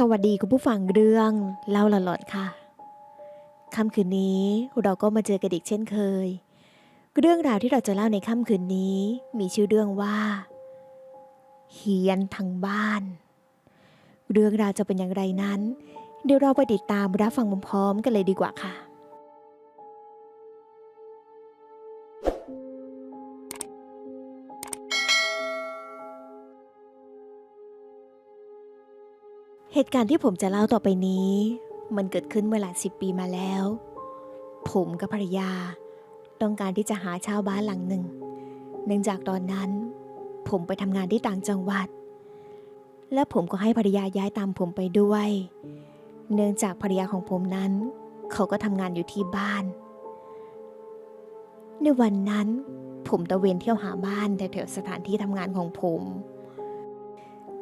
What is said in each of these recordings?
สวัสดีคุณผู้ฟังเรื่องเล่าหลอนๆค่ะค่ำคืนนี้เราก็มาเจอกันอีกเช่นเคย เรื่องราวที่เราจะเล่าในค่ำคืนนี้ มีชื่อเรื่องว่าเฮียนทางบ้าน เรื่องราวจะเป็นอย่างไรนั้น เดี๋ยวเราไปติดตามรับฟังพร้อมๆกันเลยดีกว่าค่ะ เหตุการณ์ที่ผมจะเล่าต่อไปนี้ มันเกิดขึ้นเมื่อหลายสิบปีมาแล้ว ผมกับภรรยา ต้องการที่จะหาเช่าบ้านหลังหนึ่ง เนื่องจากตอนนั้น ผมไปทำงานที่ต่างจังหวัด และผมก็ให้ภรรยาย้ายตามผมไปด้วย เนื่องจากภรรยาของผมนั้น เขาก็ทำงานอยู่ที่บ้าน ในวันนั้น ผมตะเวนเที่ยวหาบ้านแถวๆสถานที่ทำงานของผม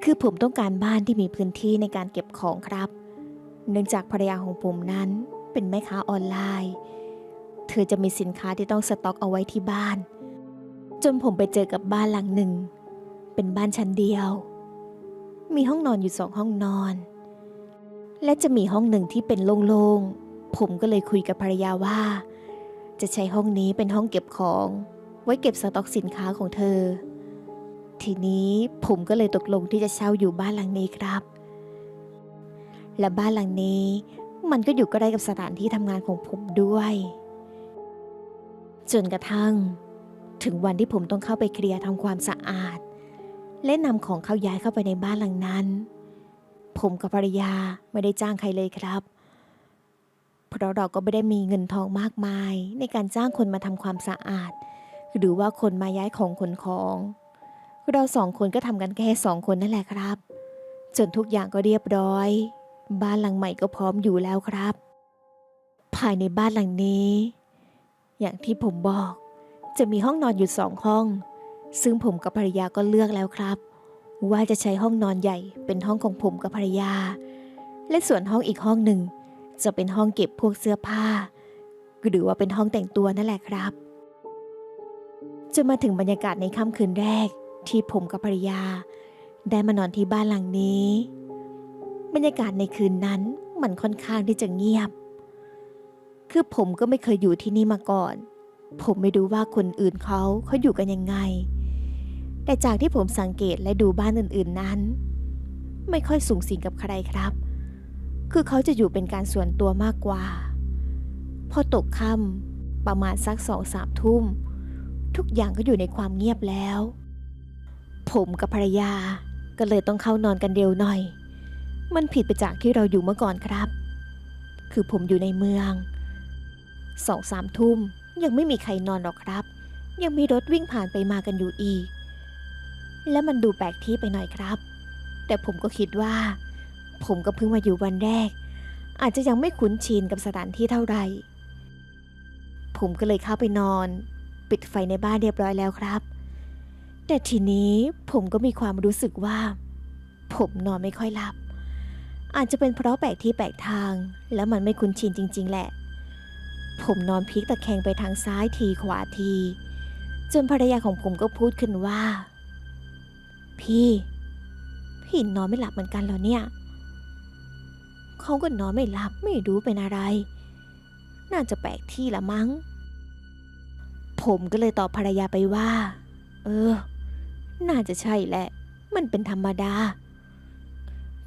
คือผมต้องการบ้านที่มีพื้นที่ในการเก็บของครับ เนื่องจากภรรยาของผมนั้นเป็นแม่ค้าออนไลน์ เธอจะมีสินค้าที่ต้องสต็อกเอาไว้ที่บ้าน จนผมไปเจอกับบ้านหลังหนึ่ง เป็นบ้านชั้นเดียว มีห้องนอนอยู่สองห้องนอน และจะมีห้องหนึ่งที่เป็นโล่งๆ ผมก็เลยคุยกับภรรยาว่า จะใช้ห้องนี้เป็นห้องเก็บของ ไว้เก็บสต็อกสินค้าของเธอ ทีนี้ผมก็เลยตกลงที่จะเช่าอยู่บ้านหลังนี้ครับ และบ้านหลังนี้ มันก็อยู่ใกล้กับสถานที่ทำงานของผมด้วยจนกระทั่ง ถึงวันที่ผมต้องเข้าไปเคลียร์ทำความสะอาด และนำของเข้าย้ายเข้าไปในบ้านหลังนั้น ผมกับภรรยาไม่ได้จ้างใครเลยครับ เพราะเราก็ไม่ได้มีเงินทองมากมาย ในการจ้างคนมาทำความสะอาด หรือว่าคนมาย้ายของขนของ เราสองคนก็ทำกันแค่สองคนนั่นแหละครับ จนทุกอย่างก็เรียบร้อย บ้านหลังใหม่ก็พร้อมอยู่แล้วครับ ภายในบ้านหลังนี้ อย่างที่ผมบอก จะมีห้องนอนอยู่สองห้อง ซึ่งผมกับภรรยาก็เลือกแล้วครับ ว่าจะใช้ห้องนอนใหญ่เป็นห้องของผมกับภรรยา และส่วนห้องอีกห้องหนึ่ง จะเป็นห้องเก็บพวกเสื้อผ้า หรือว่าเป็นห้องแต่งตัวนั่นแหละครับจนมาถึงบรรยากาศในค่ำคืนแรก ที่ผมกับภรรยา ได้มานอนที่บ้านหลังนี้ บรรยากาศในคืนนั้นมันค่อนข้างที่จะเงียบ คือผมก็ไม่เคยอยู่ที่นี่มาก่อน ผมไม่รู้ว่าคนอื่นเขาเขาอยู่กันยังไง แต่จากที่ผมสังเกตและดูบ้านอื่นๆนั้น ไม่ค่อยสูงสิงกับใครครับ คือเขาจะอยู่เป็นการส่วนตัวมากกว่า พอตกค่ำประมาณสักสองสามทุ่ม ทุกอย่างก็อยู่ในความเงียบแล้ว ผมกับภรรยา ก็เลยต้องเข้านอนกันเร็วหน่อย มันผิดไปจากที่เราอยู่เมื่อก่อนครับ คือผมอยู่ในเมืองสองสามทุ่มยังไม่มีใครนอนหรอกครับ ยังมีรถวิ่งผ่านไปมากันอยู่อีก และมันดูแปลกที่ไปหน่อยครับ แต่ผมก็คิดว่า ผมก็เพิ่งมาอยู่วันแรก อาจจะยังไม่คุ้นชินกับสถานที่เท่าไหร่ผมก็เลยเข้าไปนอน ปิดไฟในบ้านเรียบร้อยแล้วครับ แต่ทีนี้ผมก็มีความรู้สึกว่า ผมนอนไม่ค่อยหลับ อาจจะเป็นเพราะแปลกที่แปลกทาง แล้วมันไม่คุ้นชินจริง ๆ แหละ ผมนอนพลิกตะแคงไปทางซ้ายทีขวาที จนภรรยาของผมก็พูดขึ้นว่า พี่พี่นอนไม่หลับเหมือนกันเหรอเนี่ยเขาก็นอนไม่หลับไม่รู้เป็นอะไร น่าจะแปลกที่ละมั้ง ผมก็เลยตอบภรรยาไปว่า เออ น่าจะใช่แหละ มันเป็นธรรมดา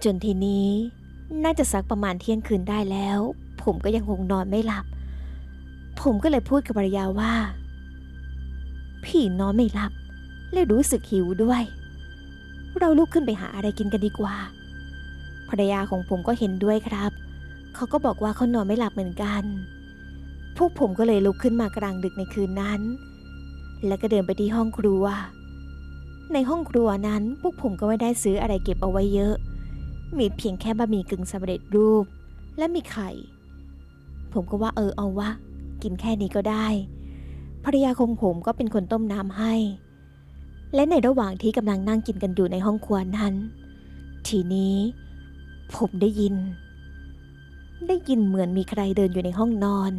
จนทีนี้ น่าจะสักประมาณเที่ยงคืนได้แล้ว ผมก็ยังคงนอนไม่หลับ ผมก็เลยพูดกับภรรยาว่า พี่นอนไม่หลับ และรู้สึกหิวด้วย เราลุกขึ้นไปหาอะไรกินกันดีกว่า ภรรยาของผมก็เห็นด้วยครับ เขาก็บอกว่าเขานอนไม่หลับเหมือนกัน พวกผมก็เลยลุกขึ้นมากลางดึกในคืนนั้น แล้วก็เดินไปที่ห้องครัว ในห้องครัวนั้นพวกผมก็ไม่ได้ซื้ออะไรเก็บเอาไว้เยอะ มีเพียงแค่บะหมี่กึ่งสำเร็จรูป และมีไข่ ผมก็ว่าเออเอาวะ กินแค่นี้ก็ได้ ภรรยาของผมก็เป็นคนต้มน้ำให้ และในระหว่างที่กำลังนั่งกินกันอยู่ในห้องครัวนั้น ทีนี้ ผมได้ยิน ได้ยินเหมือนมีใครเดินอยู่ในห้องนอน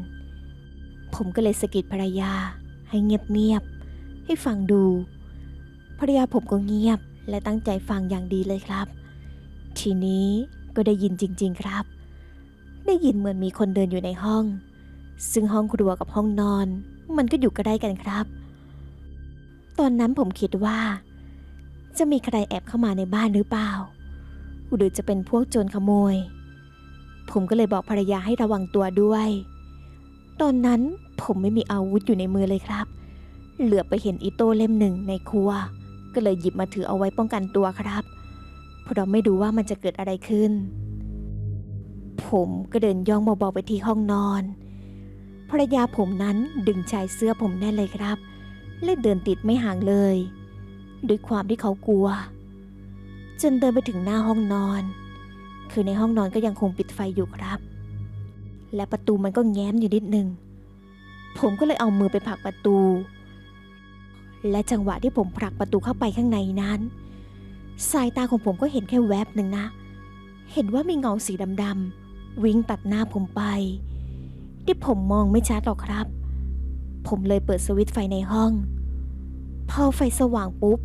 ผมก็เลยสะกิดภรรยา ให้เงียบๆให้ฟังดู ภรรยาผมก็เงียบและตั้งใจฟังอย่างดีเลยครับ ทีนี้ก็ได้ยินจริง ๆครับ ได้ยินเหมือนมีคนเดินอยู่ในห้อง ซึ่งห้องครัวกับห้องนอน มันก็อยู่ใกล้กันครับ ตอนนั้นผมคิดว่า จะมีใครแอบเข้ามาในบ้านหรือเปล่า หรือจะเป็นพวกโจรขโมย ผมก็เลยบอกภรรยาให้ระวังตัวด้วย ตอนนั้นผมไม่มีอาวุธอยู่ในมือเลยครับ เหลือไปเห็นอีโต้เล่มหนึ่งในครัว ก็เลยหยิบมาถือเอาไว้ป้องกันตัวครับ เพราะเราไม่รู้ว่ามันจะเกิดอะไรขึ้น ผมก็เดินย่องเบาๆไปที่ห้องนอนภรรยาผมนั้นดึงชายเสื้อผมแน่นเลยครับ และเดินติดไม่ห่างเลย ด้วยความที่เขากลัว จนเดินไปถึงหน้าห้องนอน คือในห้องนอนก็ยังคงปิดไฟอยู่ครับ และประตูมันก็แง้มอยู่นิดนึง ผมก็เลยเอามือไปผลักประตู และจังหวะที่ผมผลักประตูเข้าไปข้างในนั้น สายตาของผมก็เห็นแค่แวบหนึ่งนะ เห็นว่ามีเงาสีดำๆวิ่งตัดหน้าผมไป ที่ผมมองไม่ชัดหรอกครับ ผมเลยเปิดสวิตช์ไฟในห้อง พอไฟสว่างปุ๊บ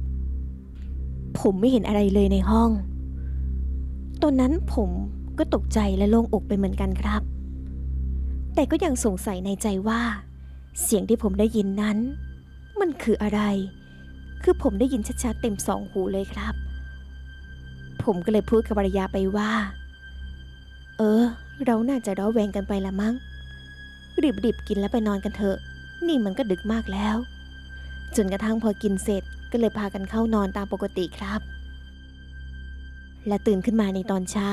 ผมไม่เห็นอะไรเลยในห้อง ตอนนั้นผมก็ตกใจและโล่งอกไปเหมือนกันครับ แต่ก็ยังสงสัยในใจว่า เสียงที่ผมได้ยินนั้น มันคืออะไร คือผมได้ยินชัดๆเต็มสองหูเลยครับ ผมก็เลยพูดกับภรรยาไปว่า เออ เราน่าจะร้อแวงกันไปละมั้ง รีบๆกินแล้วไปนอนกันเถอะ นี่มันก็ดึกมากแล้ว จนกระทั่งพอกินเสร็จก็เลยพากันเข้านอนตามปกติครับ และตื่นขึ้นมาในตอนเช้า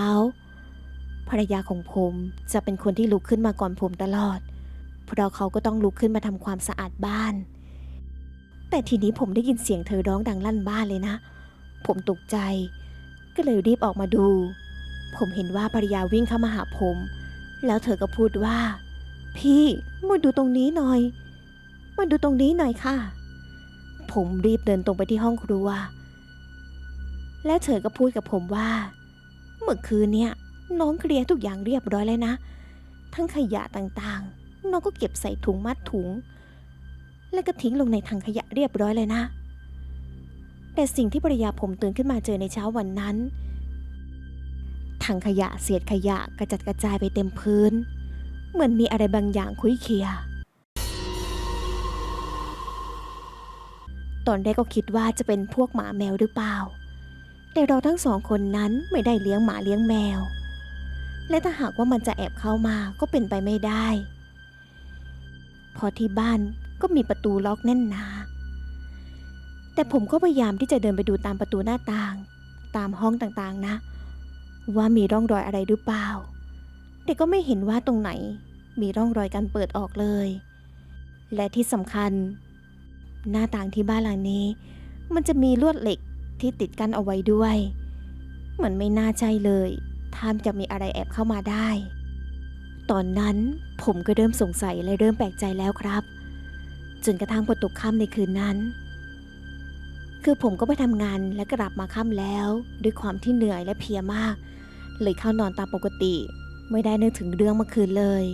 ภรรยาของผมจะเป็นคนที่ลุกขึ้นมาก่อนผมตลอด เพราะเขาก็ต้องลุกขึ้นมาทำความสะอาดบ้าน แต่ทีนี้ผมได้ยินเสียงเธอร้องดังลั่นบ้านเลยนะ ผมตกใจ ก็เลยรีบออกมาดู ผมเห็นว่าภรรยาวิ่งเข้ามาหาผม แล้วเธอก็พูดว่า พี่มาดูตรงนี้หน่อยมาดูตรงนี้หน่อยค่ะ ผมรีบเดินตรงไปที่ห้องครัว และเธอก็พูดกับผมว่า เมื่อคืนเนี่ยน้องเคลียร์ทุกอย่างเรียบร้อยแล้วนะ ทั้งขยะต่างๆ น้องก็เก็บใส่ถุงมัดถุง แล้วก็ทิ้งลงในถังขยะเรียบร้อยเลยนะ แต่สิ่งที่ภรรยาผมตื่นขึ้นมาเจอในเช้าวันนั้น ถังขยะเศษขยะกระจัดกระจายไปเต็มพื้น เหมือนมีอะไรบางอย่างคุยเคีย ตอนแรกก็คิดว่าจะเป็นพวกหมาแมวหรือเปล่า แต่เราทั้งสองคนนั้นไม่ได้เลี้ยงหมาเลี้ยงแมว และถ้าหากว่ามันจะแอบเข้ามาก็เป็นไปไม่ได้ พอที่บ้าน ก็มีประตูล็อกแน่นหนา แต่ผมก็พยายามที่จะเดินไปดูตามประตูหน้าต่าง ตามห้องต่างๆนะ ว่ามีร่องรอยอะไรหรือเปล่า แต่ก็ไม่เห็นว่าตรงไหน มีร่องรอยการเปิดออกเลย และที่สำคัญ หน้าต่างที่บ้านหลังนี้ มันจะมีลวดเหล็กที่ติดกันเอาไว้ด้วยเหมือนไม่น่าใจเลยถ้ามจะมีอะไรแอบเข้ามาได้ ตอนนั้นผมก็เริ่มสงสัยและเริ่มแปลกใจแล้วครับ จนกระทั่งพอตกค่ำในคืนนั้น คือผมก็ไปทำงานและกลับมาค่ำแล้ว ด้วยความที่เหนื่อยและเพลียมาก เลยเข้านอนตามปกติ ไม่ได้นึกถึงเรื่องเมื่อคืนเลย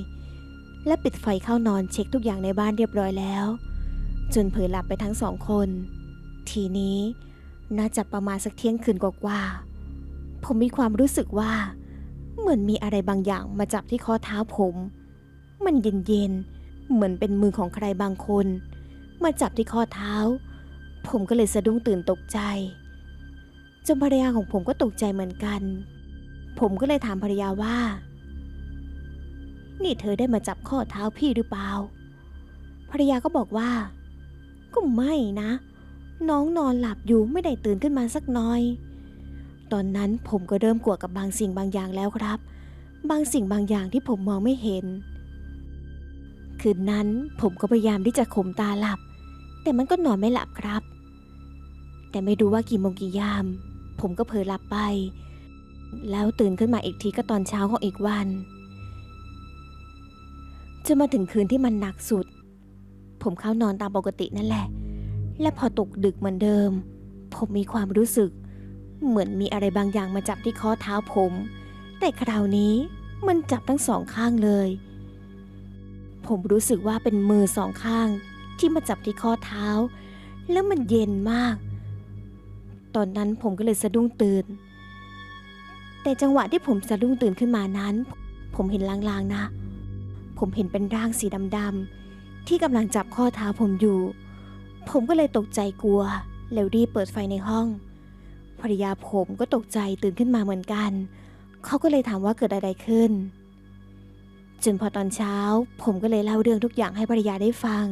และปิดไฟเข้านอนเช็คทุกอย่างในบ้านเรียบร้อยแล้ว จนเผลอหลับไปทั้งสองคน ทีนี้น่าจะประมาณสักเที่ยงคืนกว่าๆผมมีความรู้สึกว่า เหมือนมีอะไรบางอย่างมาจับที่ข้อเท้าผม มันเย็นๆ เหมือนเป็นมือของใครบางคน มาจับที่ข้อเท้า ผมก็เลยสะดุ้งตื่นตกใจจนภรรยาของผมก็ตกใจเหมือนกัน ผมก็เลยถามภรรยาว่า นี่เธอได้มาจับข้อเท้าพี่หรือเปล่า ภรรยาก็บอกว่า ก็ไม่นะ น้องนอนหลับอยู่ไม่ได้ตื่นขึ้นมาสักน้อย ตอนนั้นผมก็เริ่มกลัวกับบางสิ่งบางอย่างแล้วครับ บางสิ่งบางอย่างที่ผมมองไม่เห็น คืนนั้นผมก็พยายามที่จะข่มตาหลับ แต่มันก็นอนไม่หลับครับ แต่ไม่รู้ว่ากี่โมงกี่ยาม ผมก็เผลอหลับไป แล้วตื่นขึ้นมาอีกทีก็ตอนเช้าของอีกวันจนมาถึงคืนที่มันหนักสุด ผมเข้านอนตามปกตินั่นแหละ และพอตกดึกเหมือนเดิม ผมมีความรู้สึก เหมือนมีอะไรบางอย่างมาจับที่ข้อเท้าผม แต่คราวนี้มันจับทั้งสองข้างเลย ผมรู้สึกว่าเป็นมือสองข้างที่มาจับที่ข้อเท้า แล้วมันเย็นมาก ตอนนั้นผมก็เลยสะดุ้งตื่น แต่จังหวะที่ผมสะดุ้งตื่นขึ้นมานั้น ผมเห็นลางๆนะ ผมเห็นเป็นร่างสีดำๆที่กำลังจับข้อเท้าผมอยู่ ผมก็เลยตกใจกลัว แล้วรีบเปิดไฟในห้องภรรยาผมก็ตกใจตื่นขึ้นมาเหมือนกัน เขาก็เลยถามว่าเกิดอะไรขึ้น จนพอตอนเช้า ผมก็เลยเล่าเรื่องทุกอย่างให้ภรรยาได้ฟัง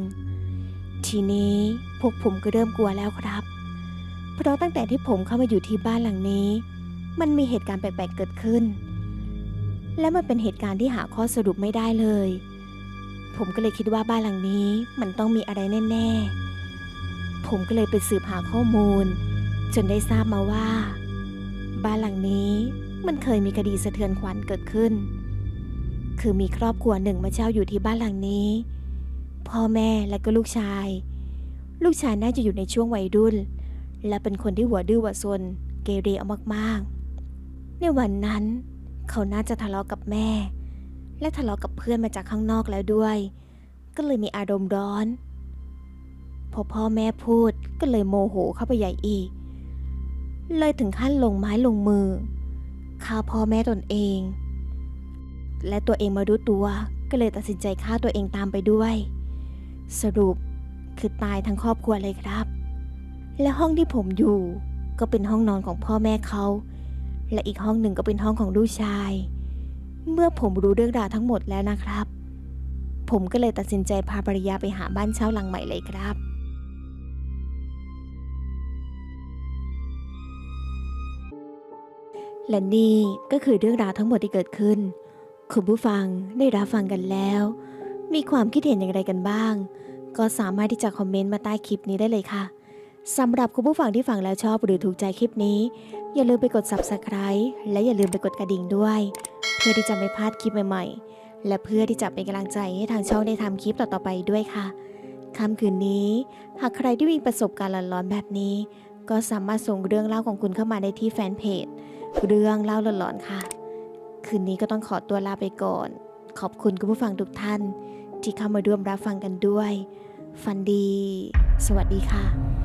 ทีนี้พวกผมก็เริ่มกลัวแล้วครับ เพราะตั้งแต่ที่ผมเข้ามาอยู่ที่บ้านหลังนี้ มันมีเหตุการณ์แปลกๆเกิดขึ้น และมันเป็นเหตุการณ์ที่หาข้อสรุปไม่ได้เลย ผมก็เลยคิดว่าบ้านหลังนี้มันต้องมีอะไรแน่ๆ ผมก็เลยไปสืบหาข้อมูล จนได้ทราบมาว่า บ้านหลังนี้มันเคยมีคดีสะเทือนขวัญเกิดขึ้น คือมีครอบครัวหนึ่งมาเช่าอยู่ที่บ้านหลังนี้ พ่อแม่และก็ลูกชาย ลูกชายน่าจะอยู่ในช่วงวัยรุ่น และเป็นคนที่หัวดื้อหัวซนเกเรเอามากๆ ในวันนั้น เขาน่าจะทะเลาะกับแม่ และทะเลาะกับเพื่อนมาจากข้างนอกแล้วด้วย ก็เลยมีอารมณ์ร้อนพอพ่อแม่พูดก็เลยโมโหเข้าไปใหญ่อีก เลยถึงขั้นลงไม้ลงมือฆ่าพ่อแม่ตนเอง และตัวเองมารู้ตัว ก็เลยตัดสินใจฆ่าตัวเองตามไปด้วย สรุปคือตายทั้งครอบครัวเลยครับ และห้องที่ผมอยู่ก็เป็นห้องนอนของพ่อแม่เขา และอีกห้องหนึ่งก็เป็นห้องของลูกชาย เมื่อผมรู้เรื่องราวทั้งหมดแล้วนะครับ ผมก็เลยตัดสินใจพาภรรยาไปหาบ้านเช่าหลังใหม่เลยครับและนี่ก็คือเรื่องราวทั้งหมดที่เกิดขึ้น คุณผู้ฟังได้รับฟังกันแล้ว มีความคิดเห็นอย่างไรกันบ้าง ก็สามารถที่จะคอมเมนต์มาใต้คลิปนี้ได้เลยค่ะสำหรับคุณผู้ฟังที่ฟังแล้วชอบหรือถูกใจคลิปนี้ อย่าลืมไปกด subscribe และอย่าลืมไปกดกระดิ่งด้วย เพื่อที่จะไม่พลาดคลิปใหม่ๆ และเพื่อที่จะเป็นกำลังใจให้ทางช่องได้ทำคลิปต่อๆไปด้วยค่ะค่ำคืนนี้ หากใครที่มีประสบการณ์หลอนๆแบบนี้ ก็สามารถส่งเรื่องเล่าของคุณเข้ามาได้ที่แฟนเพจเรื่องเล่าหลอนๆค่ะ คืนนี้ก็ต้องขอตัวลาไปก่อน ขอบคุณคุณผู้ฟังทุกท่าน ที่เข้ามาร่วมรับฟังกันด้วย ฟันดี สวัสดีค่ะ